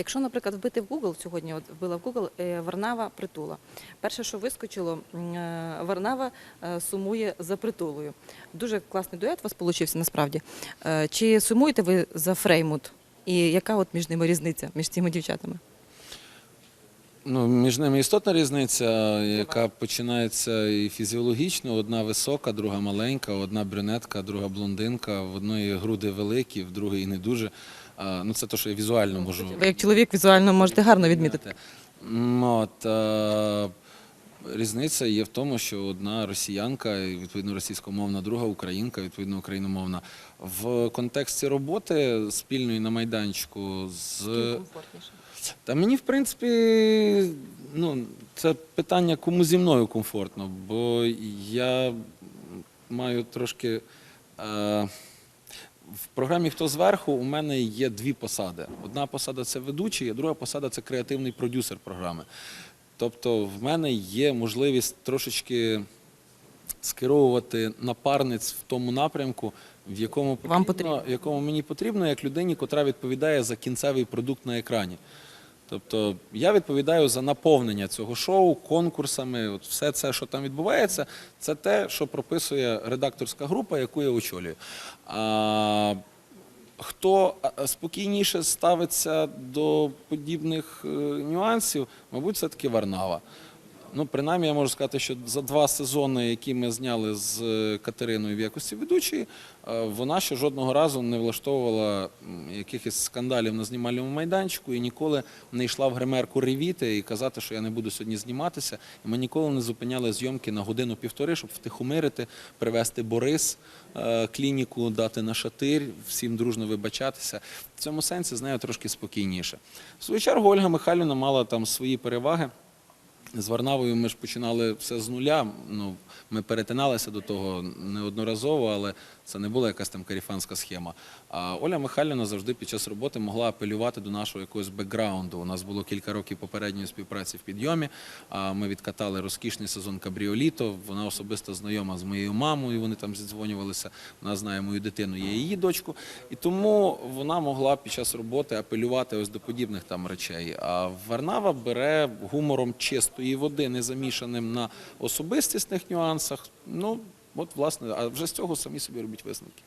Якщо, наприклад, вбити в Google, сьогодні от вбила в Google е, Варнава притула. Перше, що вискочило, е, Варнава е, сумує за притулою. Дуже класний дует у вас получився насправді. Чи сумуєте ви за Фреймут? І яка от між ними різниця між цими дівчатами? Ну, між ними істотна різниця, яка починається і фізіологічно. Одна висока, друга маленька, одна брюнетка, друга блондинка, в одної груди великі, в другої не дуже. А, ну, це те, що я візуально можу. Ви як чоловік візуально можете гарно відмітити. От, е, різниця є в тому, що одна росіянка, відповідно російськомовна, друга українка, відповідно україномовна. В контексті роботи спільної на майданчику з. Та мені, в принципі, ну, це питання, кому зі мною комфортно, бо я маю трошки. Е, в програмі Хто зверху у мене є дві посади. Одна посада це ведучий, а друга посада це креативний продюсер програми. Тобто, в мене є можливість трошечки скеровувати напарниць в тому напрямку, в якому Вам потрібно, в якому мені потрібно, як людині, котра відповідає за кінцевий продукт на екрані. Тобто я відповідаю за наповнення цього шоу конкурсами. От все це, що там відбувається, це те, що прописує редакторська група, яку я очолюю. А, хто спокійніше ставиться до подібних е, нюансів, мабуть, все таки Варнава. Ну, принаймні, я можу сказати, що за два сезони, які ми зняли з е, Катериною в якості ведучої, е, вона ще жодного разу не влаштовувала якихось скандалів на знімальному майданчику і ніколи не йшла в гримерку ревіти і казати, що я не буду сьогодні зніматися. І ми ніколи не зупиняли зйомки на годину-півтори, щоб втихомирити, привезти Борис, е, клініку, дати на шатир, всім дружно вибачатися. В цьому сенсі з нею трошки спокійніше. В свою чергу Ольга Михайлівна мала там свої переваги. З Варнавою ми ж починали все з нуля. Ну, ми перетиналися до того неодноразово, але це не була якась там каріфанська схема. А Оля Михайлівна завжди під час роботи могла апелювати до нашого якогось бекграунду. У нас було кілька років попередньої співпраці в підйомі. Ми відкатали розкішний сезон кабріоліто. Вона особисто знайома з моєю мамою. Вони там зідзвонювалися. Вона знає мою дитину, є її дочку. І тому вона могла під час роботи апелювати ось до подібних там речей. А Варнава бере гумором чистої води, не замішаним на особистісних нюансах. Ну, от, власне, а вже з цього самі собі робіть висновки.